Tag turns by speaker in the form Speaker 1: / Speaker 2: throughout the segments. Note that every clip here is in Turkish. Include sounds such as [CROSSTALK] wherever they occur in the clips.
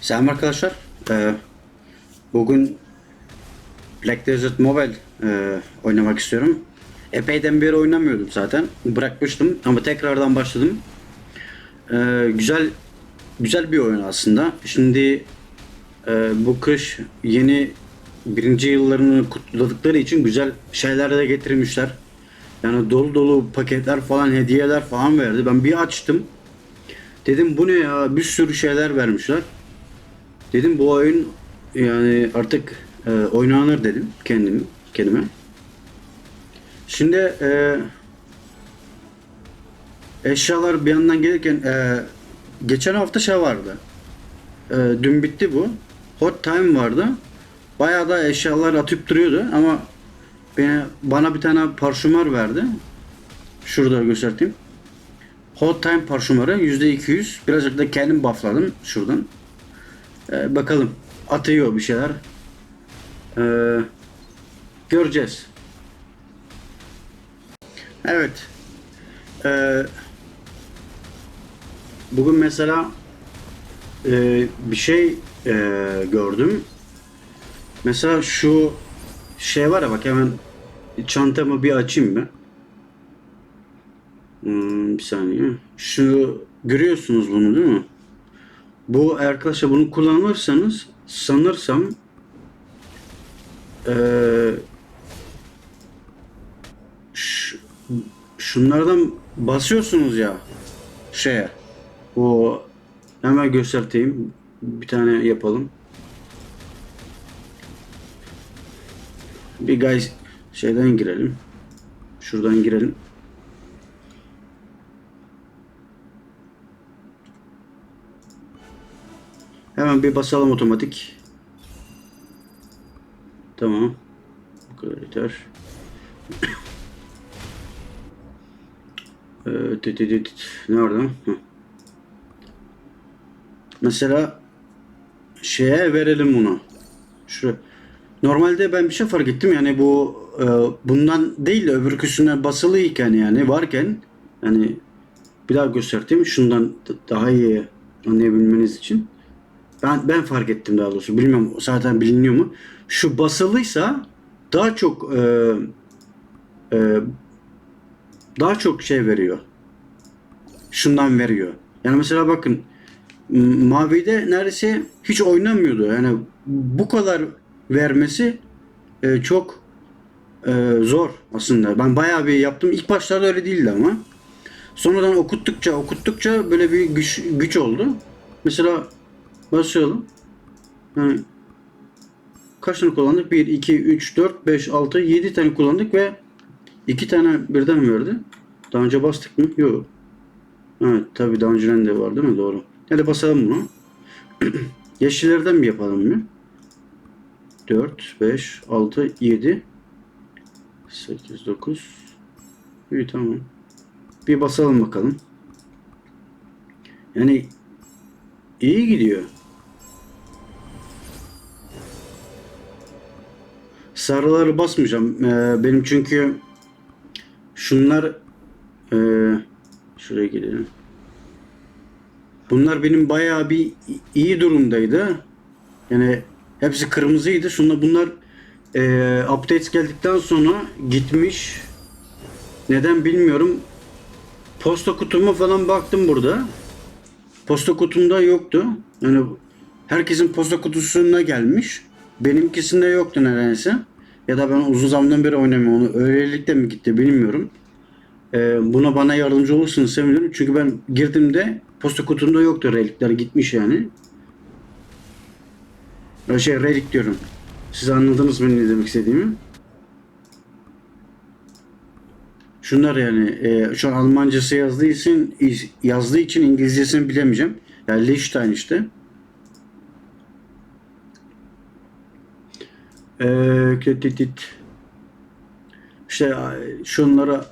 Speaker 1: Selam arkadaşlar. Ee, bugün Black Desert Mobile e, oynamak istiyorum. Epeyden beri oynamıyordum zaten. Bırakmıştım ama tekrardan başladım. Ee, güzel güzel bir oyun aslında. Şimdi e, bu kış yeni birinci yıllarını kutladıkları için güzel şeyler de getirmişler. Yani dolu dolu paketler falan hediyeler falan verdi. Ben bir açtım. Dedim bu ne ya bir sürü şeyler vermişler. Dedim bu oyun yani artık e, oynanır dedim kendim kendime. Şimdi e, eşyalar bir yandan gelirken e, geçen hafta şey vardı. E, dün bitti bu. Hot Time vardı. Bayağı da eşyalar atıp duruyordu ama bana, bana bir tane parşömer verdi. Şurada göstereyim. Hot Time parşömeri %200. Birazcık da kendim buffladım şuradan. Ee, bakalım. Atıyor bir şeyler. Ee, göreceğiz. Evet. Ee, bugün mesela e, bir şey e, gördüm. Mesela şu şey var ya bak hemen çantamı bir açayım ben. Hmm, bir saniye. Şu görüyorsunuz bunu değil mi? Bu arkadaşlar bunu kullanırsanız sanırsam eee ş- şunlardan basıyorsunuz ya şeye. O hemen göstereyim bir tane yapalım. Bir guys şeyden girelim. Şuradan girelim Hemen bir basalım otomatik. Tamam. Bu kadar yeter. [COUGHS] Ee, tit, tit, tit. Nerede? Hı. Mesela şeye verelim bunu. Şu Normalde ben bir şey fark ettim yani bu e, bundan değil de öbürküsüne basılıyken yani varken yani bir daha göstereyim şundan daha iyi anlayabilmeniz için. Ben ben fark ettim daha doğrusu. Bilmiyorum zaten biliniyor mu? Şu basılıysa daha çok e, e, daha çok şey veriyor. Şundan veriyor. Yani mesela bakın Mavi'de neredeyse hiç oynamıyordu. Yani bu kadar vermesi e, çok e, zor aslında. Ben bayağı bir yaptım. İlk başlarda öyle değildi ama. Sonradan okuttukça okuttukça böyle bir güç, güç oldu. Mesela basıyorum. Yani kaç tane kullandık? 1, 2, 3, 4, 5, 6, 7 tane kullandık ve 2 tane birden verdi. Daha önce bastık mı? Yok. Evet tabi daha önceden de var değil mi? Doğru. Hadi basalım bunu. [CLEARS THROAT] Yeşillerden mi yapalım mı? 4, 5, 6, 7 8, 9 İyi tamam. Bir basalım bakalım. Yani iyi gidiyor. Sarıları basmayacağım. Ee, benim çünkü şunlar ee, şuraya gidelim. Bunlar benim bayağı bir iyi durumdaydı. Yani hepsi kırmızıydı. Sonra bunlar ee, updates geldikten sonra gitmiş. Neden bilmiyorum. Posta kutuma falan baktım burada. Posta kutumda yoktu. Yani herkesin posta kutusuna gelmiş. Benimkisinde yoktu neredeyse. Ya da ben uzun zamandan beri oynamıyorum. Onu öylelikle mi gitti bilmiyorum. Ee, buna bana yardımcı olursanız sevinirim. Çünkü ben girdiğimde posta kutumda yoktu. Relikler gitmiş yani. Ya Şey relik diyorum. Siz anladınız mı ne demek istediğimi? Şunlar yani e, şu an Almancası yazdığı için yazdığı için İngilizcesini bilemeyeceğim. Yani Liechtenstein işte. Ee, tit- işte şunlara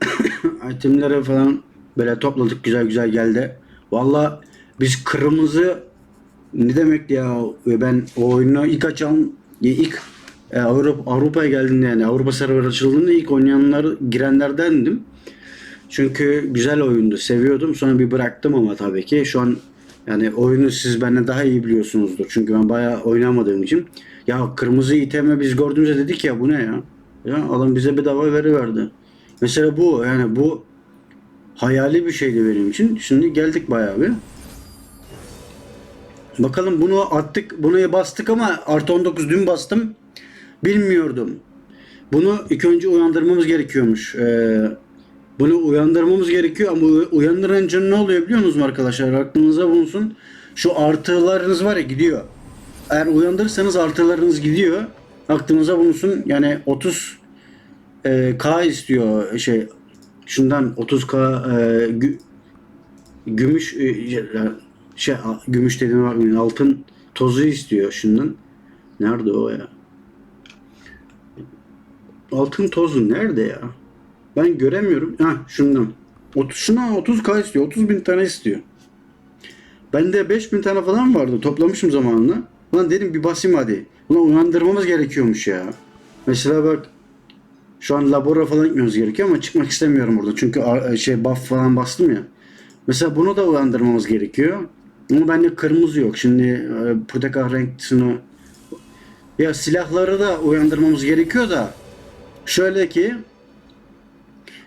Speaker 1: [COUGHS] itemlere falan böyle topladık güzel güzel geldi. Valla biz kırmızı ne demek ya ben o oyunu ilk açan ilk e, Avrupa Avrupa'ya geldiğinde yani Avrupa server açıldığında ilk oynayanlar girenlerdendim. Çünkü güzel oyundu, seviyordum. Sonra bir bıraktım ama tabii ki şu an Yani oyunu siz benden daha iyi biliyorsunuzdur. Çünkü ben bayağı oynamadığım için. Ya kırmızı iteme biz gördüğümüzde dedik ya bu ne ya? Ya adam bize bedava veriverdi. Mesela bu yani bu hayali bir şeydi benim için. Şimdi geldik bayağı bir. Bakalım bunu attık, bunu bastık ama artı 19 dün bastım. Bilmiyordum. Bunu ilk önce uyandırmamız gerekiyormuş. Ee, bunu uyandırmamız gerekiyor ama uy- uyandırınca ne oluyor biliyor musunuz arkadaşlar? Aklınıza bulunsun. Şu artılarınız var ya gidiyor. Eğer uyandırırsanız artılarınız gidiyor. Aklınıza bulunsun. Yani 30 e, K istiyor şey şundan 30 K e, gü- gümüş e, şey gümüş dediğim bakmayın altın tozu istiyor şundan. Nerede o ya? Altın tozu nerede ya? Ben göremiyorum. Ha şundan. 30, şuna 30 K istiyor. 30 bin tane istiyor. Bende 5 bin tane falan vardı. Toplamışım zamanında. Ulan dedim bir basayım hadi. Ulan uyandırmamız gerekiyormuş ya. Mesela bak şu an labora falan gitmemiz gerekiyor ama çıkmak istemiyorum burada. Çünkü şey buff falan bastım ya. Mesela bunu da uyandırmamız gerekiyor. Ama bende kırmızı yok. Şimdi e, portakal renklisini ya silahları da uyandırmamız gerekiyor da şöyle ki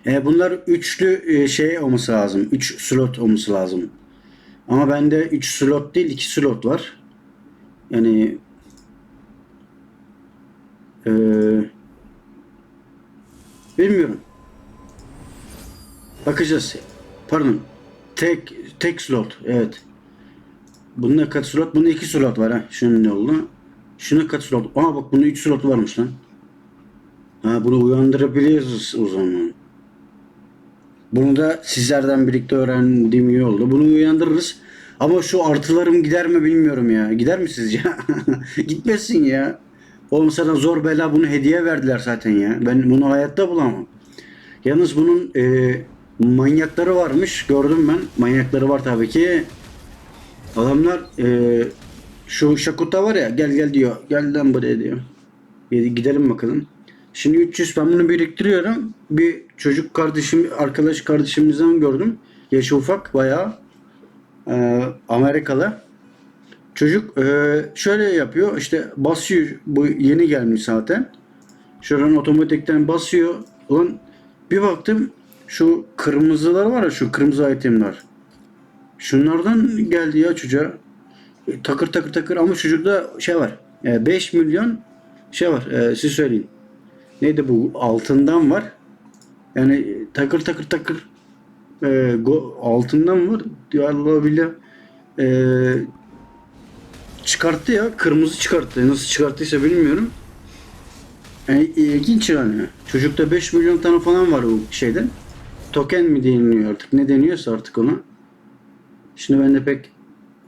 Speaker 1: e, bunlar üçlü e, şey olması lazım. 3 slot olması lazım. Ama bende 3 slot değil 2 slot var. Yani e, bilmiyorum. Bakacağız. Pardon. Tek tek slot. Evet. Bunun kaç slot? Bunun iki slot var ha. Şunun ne oldu? Şunun kaç slot? Aa bak bunun 3 slot varmış lan. Ha bunu uyandırabiliriz o zaman. Bunu da sizlerden birlikte öğrendiğim iyi oldu. Bunu uyandırırız. Ama şu artılarım gider mi bilmiyorum ya. Gider mi sizce? [LAUGHS] Gitmesin ya. Oğlum sana zor bela bunu hediye verdiler zaten ya. Ben bunu hayatta bulamam. Yalnız bunun e, manyakları varmış. Gördüm ben. Manyakları var tabii ki. Adamlar e, şu Şakuta var ya gel gel diyor. Gel lan buraya diyor. Gidelim bakalım. Şimdi 300 ben bunu biriktiriyorum. Bir çocuk kardeşim, arkadaş kardeşimizden gördüm. Yaşı ufak bayağı. Ee, Amerikalı. Çocuk e, şöyle yapıyor. işte basıyor. Bu yeni gelmiş zaten. Şuradan otomatikten basıyor. Ulan bir baktım şu kırmızılar var ya şu kırmızı itemler. Şunlardan geldi ya çocuğa. E, Takır takır takır ama çocukta şey var. 5 milyon şey var. E, siz söyleyin. Neydi bu? Altından var. Yani takır takır takır e, go- altından var. Ya Allah bilir. E, çıkarttı ya. Kırmızı çıkarttı. Nasıl çıkarttıysa bilmiyorum. Yani ilginç yani. Çocukta 5 milyon tane falan var o şeyden. Token mi deniliyor artık? Ne deniyorsa artık ona. Şimdi ben de pek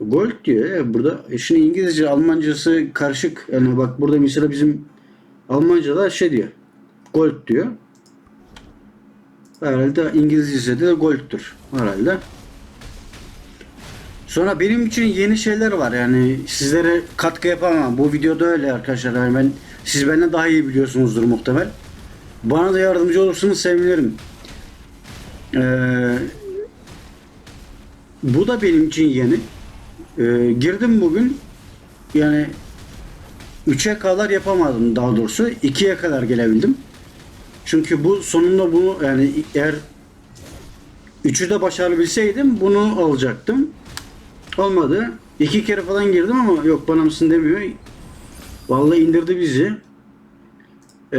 Speaker 1: Gold diyor ya burada. E şimdi İngilizce, Almancası karışık. Yani bak burada mesela bizim Almanca'da şey diyor. Gold diyor. Herhalde İngilizce'de de Gold'tur. Herhalde. Sonra benim için yeni şeyler var yani sizlere katkı yapamam. Bu videoda öyle arkadaşlar. Yani ben siz benden daha iyi biliyorsunuzdur muhtemel. Bana da yardımcı olursanız sevinirim. Ee, bu da benim için yeni. Ee, girdim bugün. Yani 3'e kadar yapamadım daha doğrusu. 2'ye kadar gelebildim. Çünkü bu sonunda bunu yani eğer 3'ü de başarabilseydim bunu alacaktım. Olmadı. İki kere falan girdim ama yok bana mısın demiyor. Vallahi indirdi bizi. Ee,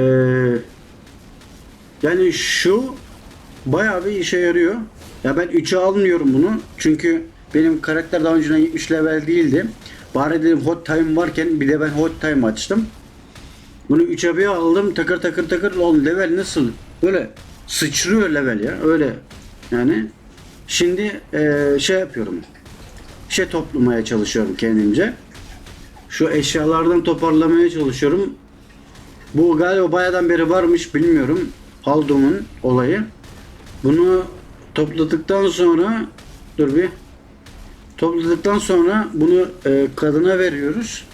Speaker 1: yani şu bayağı bir işe yarıyor. Ya ben 3'e almıyorum bunu. Çünkü benim karakter daha önceden 70 level değildi. Bari dedim hot time varken bir de ben hot time açtım. Bunu 3'e bir aldım takır takır takır oğlum level nasıl? Böyle sıçrıyor level ya öyle. Yani şimdi eee, şey yapıyorum. Şey toplamaya çalışıyorum kendimce. Şu eşyalardan toparlamaya çalışıyorum. Bu galiba bayağıdan beri varmış bilmiyorum. Haldum'un olayı. Bunu topladıktan sonra dur bir topladıktan sonra bunu e, kadına veriyoruz.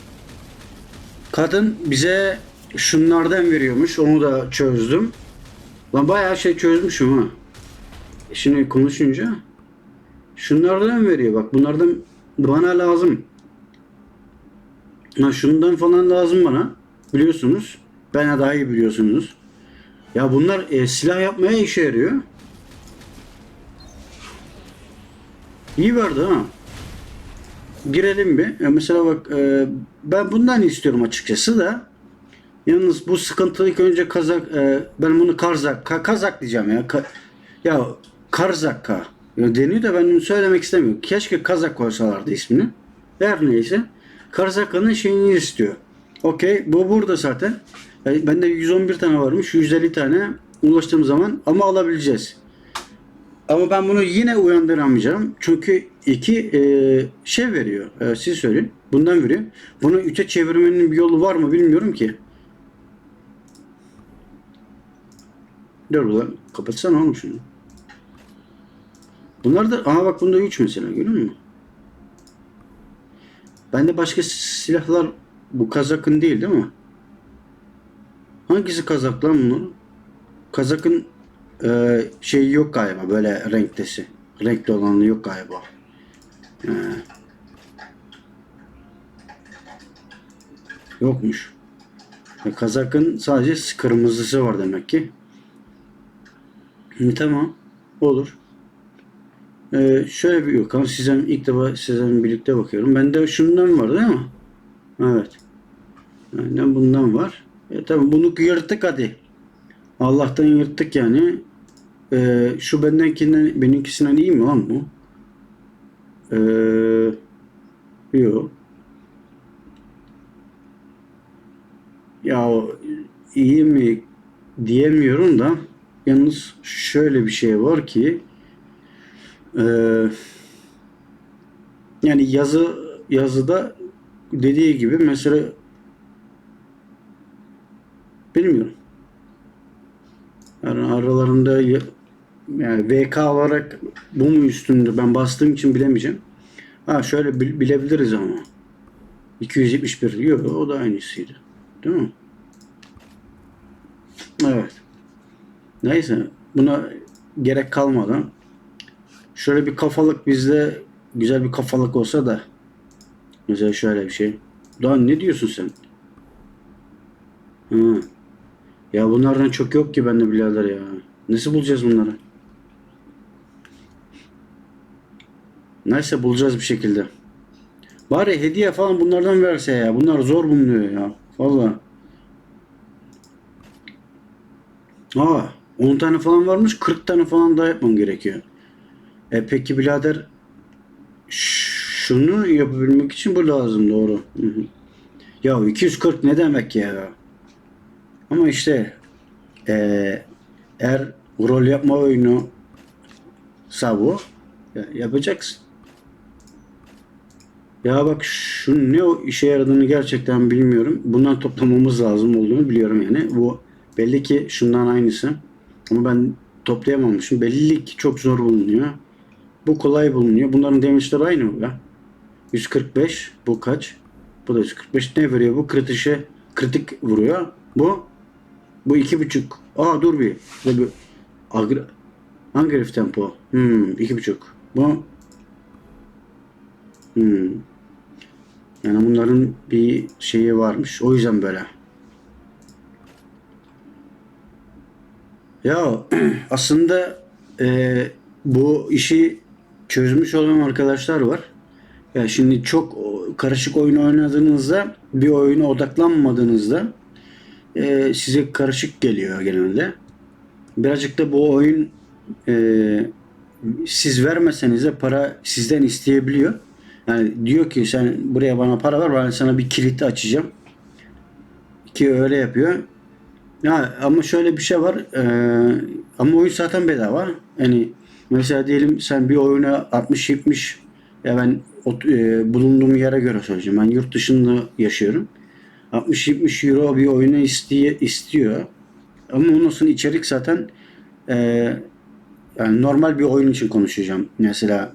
Speaker 1: Kadın bize şunlardan veriyormuş. Onu da çözdüm. Ben bayağı şey çözmüşüm ha. Şimdi konuşunca şunlardan veriyor. Bak bunlardan bana lazım. Ha şundan falan lazım bana. Biliyorsunuz. Bana daha iyi biliyorsunuz. Ya bunlar e, silah yapmaya işe yarıyor. İyi verdi ha. Girelim bir. Ya mesela bak e, ben bundan istiyorum açıkçası da. Yalnız bu sıkıntı ilk önce Kazak e, ben bunu Karzak Ka- Kazak diyeceğim ya. Ka- ya Karzakka ya deniyor da ben bunu söylemek istemiyorum. Keşke Kazak koysalardı ismini. Her neyse. Karzakka'nın şeyini istiyor. Okey bu burada zaten. Yani bende 111 tane varmış. 150 tane ulaştığım zaman ama alabileceğiz. Ama ben bunu yine uyandıramayacağım. Çünkü iki e, şey veriyor. E, siz söyleyin. Bundan veriyor. Bunu üçe çevirmenin bir yolu var mı bilmiyorum ki. Dur ulan. Kapatsana oğlum şunu. Bunlar da aha bak bunda 3 mesela görüyor musun? Bende başka silahlar bu kazakın değil değil mi? Hangisi kazak lan bunun? Kazakın e, şeyi yok galiba böyle renktesi. Renkli olanı yok galiba. He. Yokmuş. E, kazakın sadece kırmızısı var demek ki. Tamam. Olur. Ee, şöyle bir bakalım. Sizden ilk defa sizden birlikte bakıyorum. Bende şundan var değil mi? Evet. Benden bundan var. E, tamam bunu yırttık hadi. Allah'tan yırttık yani. Ee, şu bendenkinden benimkisinden iyi mi lan bu? Ee, yok. Ya iyi mi diyemiyorum da yalnız şöyle bir şey var ki ee, yani yazı yazıda dediği gibi mesela bilmiyorum. Yani aralarında ya- yani VK olarak bu mu üstünde ben bastığım için bilemeyeceğim. Ha şöyle bil- bilebiliriz ama. 271 diyor. O da aynısıydı. Değil mi? Evet. Neyse. Buna gerek kalmadan şöyle bir kafalık bizde güzel bir kafalık olsa da mesela şöyle bir şey. Daha ne diyorsun sen? Ha. Ya bunlardan çok yok ki bende birader ya. Nasıl bulacağız bunları? Neyse bulacağız bir şekilde. Bari hediye falan bunlardan verse ya. Bunlar zor bulunuyor ya. Valla. Aa, 10 tane falan varmış. 40 tane falan daha yapmam gerekiyor. E peki birader şunu yapabilmek için bu lazım doğru. Ya 240 ne demek ya? Ama işte eee eğer rol yapma oyunu ya- yapacaksın. Ya bak şu ne o işe yaradığını gerçekten bilmiyorum. Bundan toplamamız lazım olduğunu biliyorum yani. Bu belli ki şundan aynısı. Ama ben toplayamamışım. Belli ki çok zor bulunuyor. Bu kolay bulunuyor. Bunların damage'leri aynı mı ya? 145. Bu kaç? Bu da 145. Ne veriyor bu? Kritişe kritik vuruyor. Bu bu iki buçuk. Aa dur bir. Bu bir agri hangi tempo? Hmm, iki buçuk. Bu hmm. Yani bunların bir şeyi varmış. O yüzden böyle. Ya [CLEARS THROAT] aslında e, bu işi çözmüş olan arkadaşlar var. Ya şimdi çok karışık oyun oynadığınızda bir oyuna odaklanmadığınızda e, size karışık geliyor genelde. Birazcık da bu oyun e, siz vermeseniz de para sizden isteyebiliyor. Yani diyor ki sen buraya bana para ver ben sana bir kilit açacağım. Ki öyle yapıyor. Ya ama şöyle bir şey var. eee, ama oyun zaten bedava. Yani mesela diyelim sen bir oyuna 60-70 ya ben ot- eee, bulunduğum yere göre söyleyeceğim. Ben yurt dışında yaşıyorum. 60-70 euro bir oyuna isteye, istiyor. Ama ondan sonra içerik zaten eee, yani normal bir oyun için konuşacağım. Mesela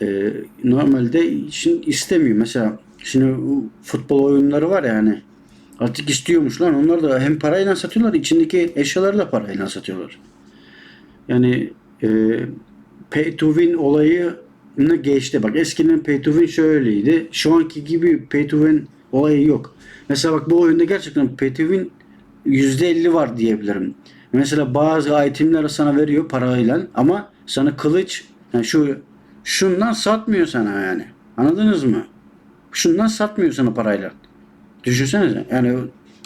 Speaker 1: eee, normalde için istemiyor. Mesela şimdi futbol oyunları var ya hani Artık istiyormuş lan. Onlar da hem parayla satıyorlar, içindeki eşyaları da parayla satıyorlar. Yani e, pay to win olayı geçti. Bak eskiden pay to win şöyleydi. Şu anki gibi pay to win olayı yok. Mesela bak bu oyunda gerçekten pay to win %50 var diyebilirim. Mesela bazı itemleri sana veriyor parayla ama sana kılıç yani şu şundan satmıyor sana yani. Anladınız mı? Şundan satmıyor sana parayla. Düşünsenize. Yani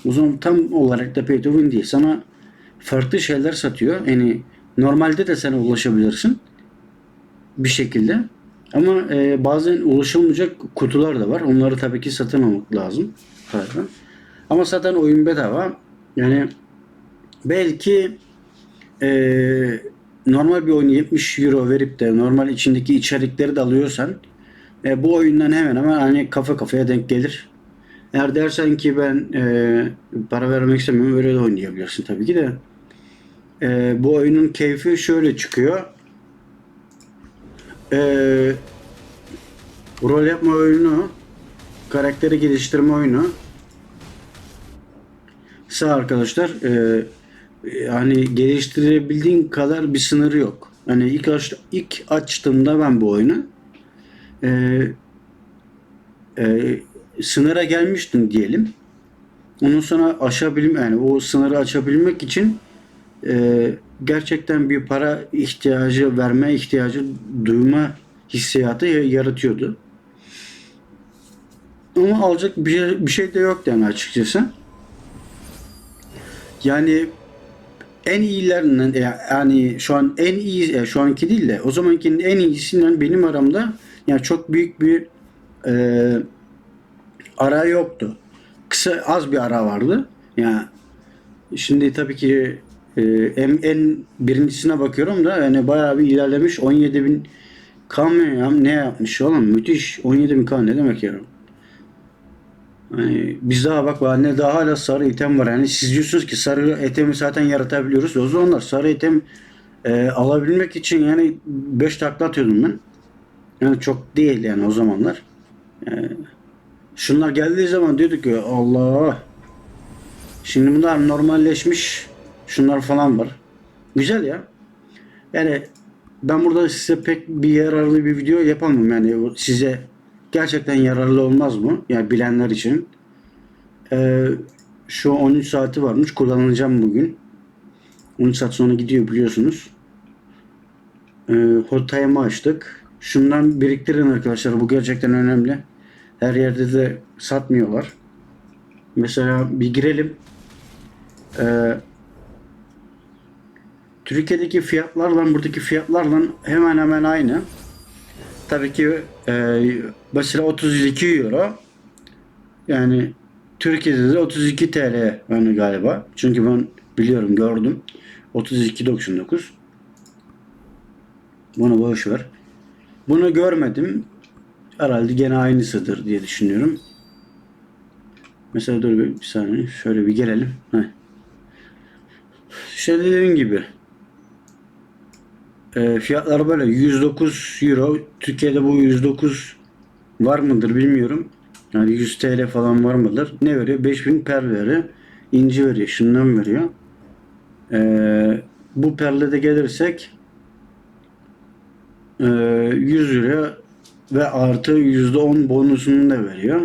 Speaker 1: zaman tam olarak da pay to win değil. Sana farklı şeyler satıyor. Yani normalde de sana ulaşabilirsin bir şekilde. Ama e, bazen ulaşılmayacak kutular da var. Onları tabii ki satın almak lazım. Parayla. Ama zaten oyun bedava. Yani belki e, normal bir oyunu 70 euro verip de normal içindeki içerikleri de alıyorsan e, bu oyundan hemen hemen hani kafa kafaya denk gelir. Eğer dersen ki ben e, para vermek istemiyorum öyle de oynayabilirsin tabii ki de. E, bu oyunun keyfi şöyle çıkıyor. E, rol yapma oyunu, karakteri geliştirme oyunu. Sağ arkadaşlar e, yani geliştirebildiğin kadar bir sınırı yok. Hani ilk aç, ilk açtığımda ben bu oyunu e, e, sınıra gelmiştim diyelim. Ondan sonra aşabilme yani o sınırı açabilmek için e, gerçekten bir para ihtiyacı verme ihtiyacı duyma hissiyatı yaratıyordu. Ama alacak bir şey, bir şey de yoktu yani açıkçası. Yani en iyilerinden yani şu an en iyi şu anki değil de o zamankinin en iyisinden benim aramda yani çok büyük bir e, ara yoktu. Kısa az bir ara vardı. Yani şimdi tabii ki e, en, en birincisine bakıyorum da yani bayağı bir ilerlemiş 17 bin K mı ya? ne yapmış oğlum müthiş 17 bin K ne demek ya? Hani biz daha bak anne daha hala sarı item var. Yani siz diyorsunuz ki sarı itemi zaten yaratabiliyoruz. O zamanlar sarı item e, alabilmek için yani 5 takla atıyordum ben. Yani çok değil yani o zamanlar. E, şunlar geldiği zaman diyorduk ki Allah. Şimdi bunlar normalleşmiş. Şunlar falan var. Güzel ya. Yani ben burada size pek bir yararlı bir video yapamam. Yani size gerçekten yararlı olmaz mı? Yani bilenler için. Ee, şu 13 saati varmış. Kullanacağım bugün. 13 saat sonra gidiyor biliyorsunuz. Ee, hot açtık. Şundan biriktirin arkadaşlar. Bu gerçekten önemli. Her yerde de satmıyorlar. Mesela bir girelim. Ee, Türkiye'deki fiyatlarla buradaki fiyatlarla hemen hemen aynı. Tabii ki e, mesela 32 euro yani Türkiye'de de 32 TL yani galiba. Çünkü ben biliyorum gördüm. 32.99 Bunu boş ver. Bunu görmedim. Herhalde gene aynısıdır diye düşünüyorum. Mesela dur bir, bir saniye. Şöyle bir gelelim. Heh. İşte dediğim gibi e, fiyatlar böyle 109 euro. Türkiye'de bu 109 var mıdır bilmiyorum. Yani 100 TL falan var mıdır? Ne veriyor? 5000 per veriyor. İnci veriyor. Şundan veriyor. E, bu perle de gelirsek e, 100 lira ve artı %10 bonusunu da veriyor.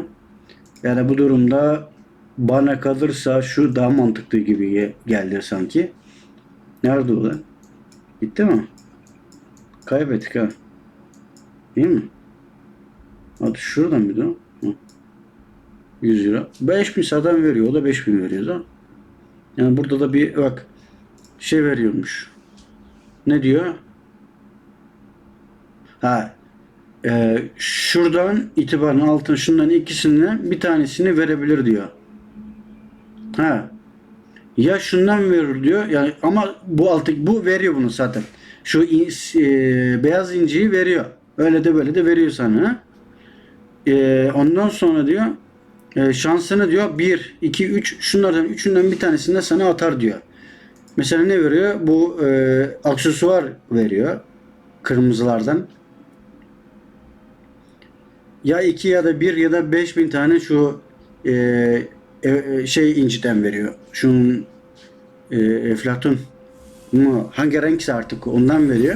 Speaker 1: Yani bu durumda bana kalırsa şu daha mantıklı gibi geldi sanki. Nerede o lan? Gitti mi? Kaybettik ha. Değil mi? Hadi şuradan bir de. Hı. 100 lira. 5000 zaten veriyor. O da 5000 veriyor da. Yani burada da bir bak şey veriyormuş. Ne diyor? Ha e, şuradan itibaren altın şundan ikisinden bir tanesini verebilir diyor. Ha. Ya şundan verir diyor. Yani ama bu altı bu veriyor bunu zaten. Şu e, beyaz inciyi veriyor. Öyle de böyle de veriyor sana. E, ondan sonra diyor e, şansını diyor 1, 2, 3 şunlardan üçünden bir tanesinde sana atar diyor. Mesela ne veriyor? Bu e, aksesuar veriyor. Kırmızılardan. Ya 2 ya da 1 ya da 5 bin tane şu e, e, şey inciden veriyor. Şunun e, eflatun mu hangi renkse artık ondan veriyor.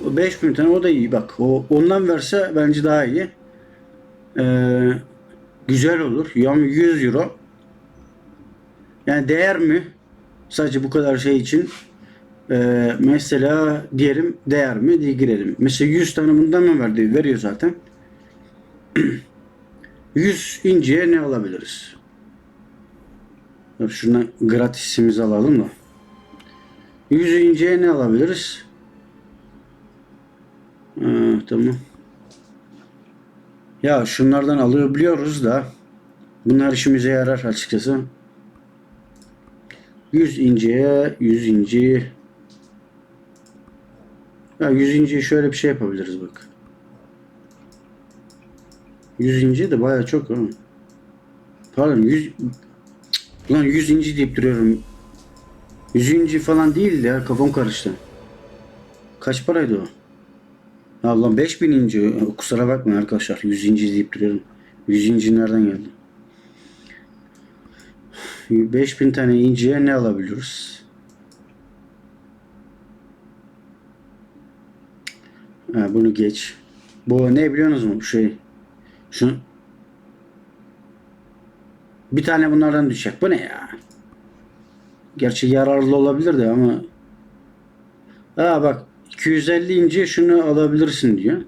Speaker 1: 5000 tane o da iyi bak. O ondan verse bence daha iyi. Ee, güzel olur. Yani 100 euro. Yani değer mi? Sadece bu kadar şey için. Ee, mesela diyelim değer mi diye girelim. Mesela 100 tane bundan mı verdi? Veriyor zaten. [CLEARS THROAT] 100 inciye ne alabiliriz? Şuradan gratisimizi alalım da. 100 inciye ne alabiliriz? Ha, tamam. Ya şunlardan alabiliyoruz da bunlar işimize yarar açıkçası. 100 inciye 100 inci ya 100 inciye şöyle bir şey yapabiliriz bak. 100 inci de baya çok ha. Pardon 100 Cık, Ulan 100 inci deyip duruyorum. 100 inci falan değildi ya kafam karıştı. Kaç paraydı o? Lan 5000 inci. Kusura bakmayın arkadaşlar. 100 inci deyip duruyorum. 100 inci nereden geldi? 5000 tane inciye ne alabiliyoruz? Ha, bunu geç. Bu ne biliyorsunuz mu şey? Şu bir tane bunlardan düşecek. Bu ne ya? Gerçi yararlı olabilir de ama Aa bak 250 inci şunu alabilirsin diyor.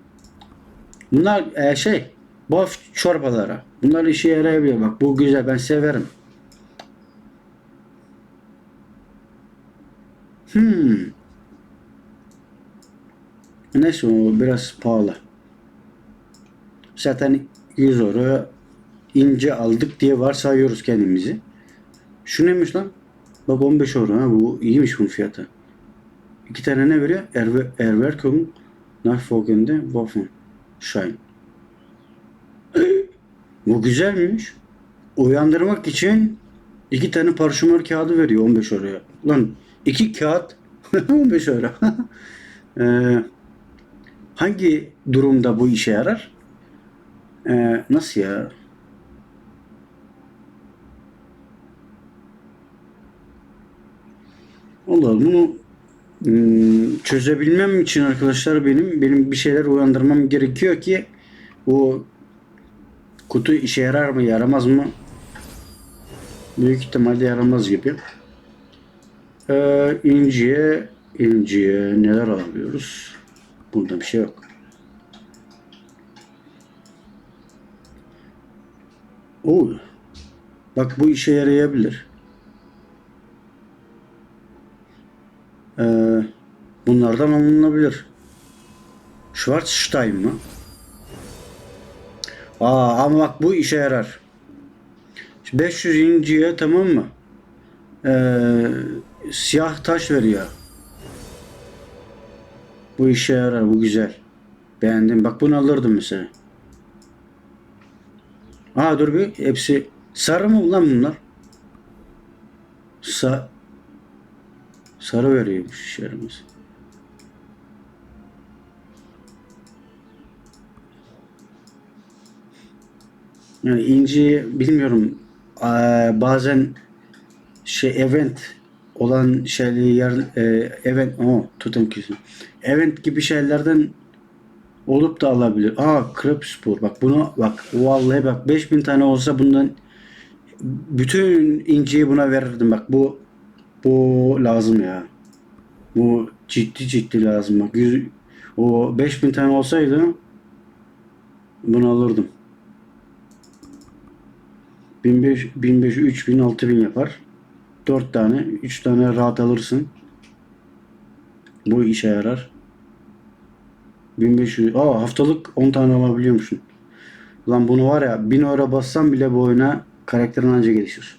Speaker 1: Bunlar e, şey bof çorbalara. Bunlar işe yarayabiliyor. Bak bu güzel ben severim. Hmm. Neyse o biraz pahalı. Zaten 100 euro ince aldık diye varsayıyoruz kendimizi. Şu neymiş lan? Bak 15 euro ha bu iyiymiş bunun fiyatı. İki tane ne veriyor? Erver, Erwerkung Nachfolgende Waffen Shine. [COUGHS] Bu güzelmiş. Uyandırmak için iki tane parşömer kağıdı veriyor 15 euroya. Lan iki kağıt [LAUGHS] 15 euro. [LAUGHS] Ee, hangi durumda bu işe yarar? Ee, nasıl ya? Allah bunu hmm, çözebilmem için arkadaşlar benim benim bir şeyler uyandırmam gerekiyor ki bu kutu işe yarar mı yaramaz mı? Büyük ihtimalle yaramaz gibi. Ee, inciye inciye neler alabiliyoruz? Bunda bir şey yok. Oo. Bak bu işe yarayabilir. Ee, bunlardan alınabilir. Schwarzstein mı? Aa ama bak bu işe yarar. 500 inciye tamam mı? Ee, siyah taş veriyor. Bu işe yarar. Bu güzel. Beğendim. Bak bunu alırdım mesela. Aa dur bir. Hepsi sarı mı lan bunlar? Sa sarı veriyormuş işe yaramaz. Yani inci bilmiyorum. Bazen şey event olan şeyleri yer event o tutum kesin. Event gibi şeylerden olup da alabilir. Aa krep spor. Bak bunu bak vallahi bak 5000 tane olsa bundan bütün inciyi buna verirdim bak bu bu lazım ya. Bu ciddi ciddi lazım bak. Yüz, o 5000 tane olsaydı bunu alırdım. 1500, 1500, 3000, 6000 yapar. 4 tane, 3 tane rahat alırsın. Bu işe yarar. 1500, aa haftalık 10 tane alabiliyormuşsun. Lan bunu var ya 1000 euro bassam bile bu oyuna karakterin anca gelişir.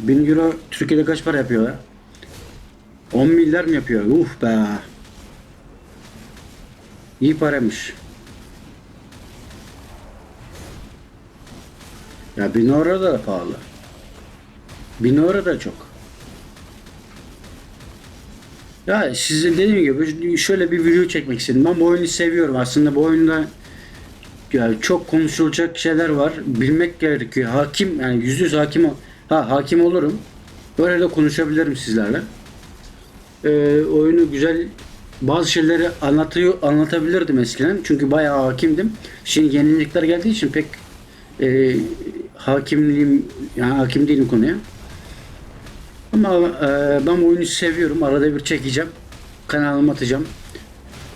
Speaker 1: 1000 euro Türkiye'de kaç para yapıyor ya? 10 milyar mı yapıyor? Uf be. İyi paramış. Ya 1000 euro da pahalı. 1000 euro da çok. Ya sizin dediğim gibi şöyle bir video çekmek istedim. Ben bu oyunu seviyorum. Aslında bu oyunda yani çok konuşulacak şeyler var. Bilmek gerekiyor. Hakim yani yüz yüz hakim ha hakim olurum. Böyle de konuşabilirim sizlerle. Ee, oyunu güzel bazı şeyleri anlatıyor anlatabilirdim eskiden. Çünkü bayağı hakimdim. Şimdi yenilikler geldiği için pek e, hakimliğim yani hakim değilim konuya. Ama e, ben oyunu seviyorum. Arada bir çekeceğim. Kanalıma atacağım.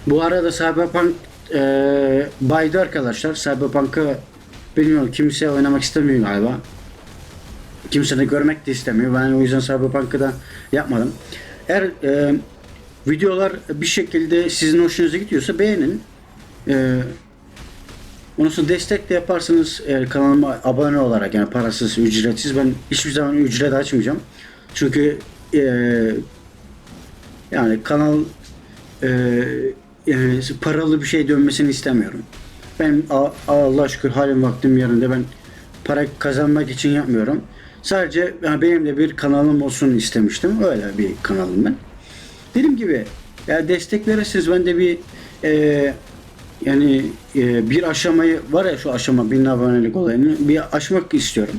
Speaker 1: Bu arada Cyberpunk e, baydı arkadaşlar. Cyberpunk'ı bilmiyorum kimse oynamak istemiyor galiba. Kimse de görmek de istemiyor. Ben o yüzden Cyberpunk'ı da yapmadım. Eğer e, videolar bir şekilde sizin hoşunuza gidiyorsa beğenin. E, onu sonra destek de yaparsınız e, kanalıma abone olarak yani parasız, ücretsiz. Ben hiçbir zaman ücret açmayacağım. Çünkü e, yani kanal e, yani paralı bir şey dönmesini istemiyorum. Ben Allah şükür halim vaktim yerinde. Ben para kazanmak için yapmıyorum. Sadece yani benim de bir kanalım olsun istemiştim. Öyle bir kanalım ben. Dediğim gibi ya destek verirseniz ben de bir e, yani e, bir aşamayı var ya şu aşama bin abonelik olayını bir aşmak istiyorum.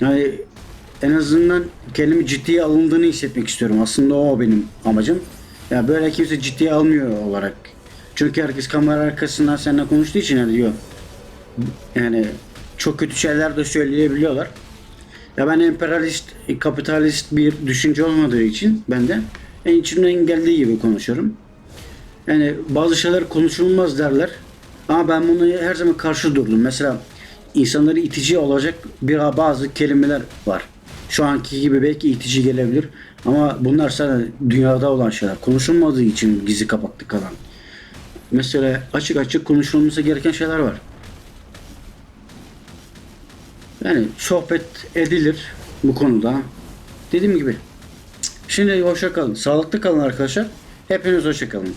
Speaker 1: Yani en azından kendimi ciddiye alındığını hissetmek istiyorum. Aslında o benim amacım. Ya böyle kimse ciddiye almıyor olarak. Çünkü herkes kamera arkasından seninle konuştuğu için yani diyor. Yani çok kötü şeyler de söyleyebiliyorlar. Ya ben emperyalist, kapitalist bir düşünce olmadığı için ben de en içimden geldiği gibi konuşuyorum. Yani bazı şeyler konuşulmaz derler. Ama ben bunu her zaman karşı durdum. Mesela insanları itici olacak bir bazı kelimeler var. Şu anki gibi belki itici gelebilir. Ama bunlar sana dünyada olan şeyler. Konuşulmadığı için gizli kapaklı kalan. Mesela açık açık konuşulması gereken şeyler var. Yani sohbet edilir bu konuda. Dediğim gibi. Şimdi hoşça kalın. Sağlıklı kalın arkadaşlar. Hepiniz hoşça kalın.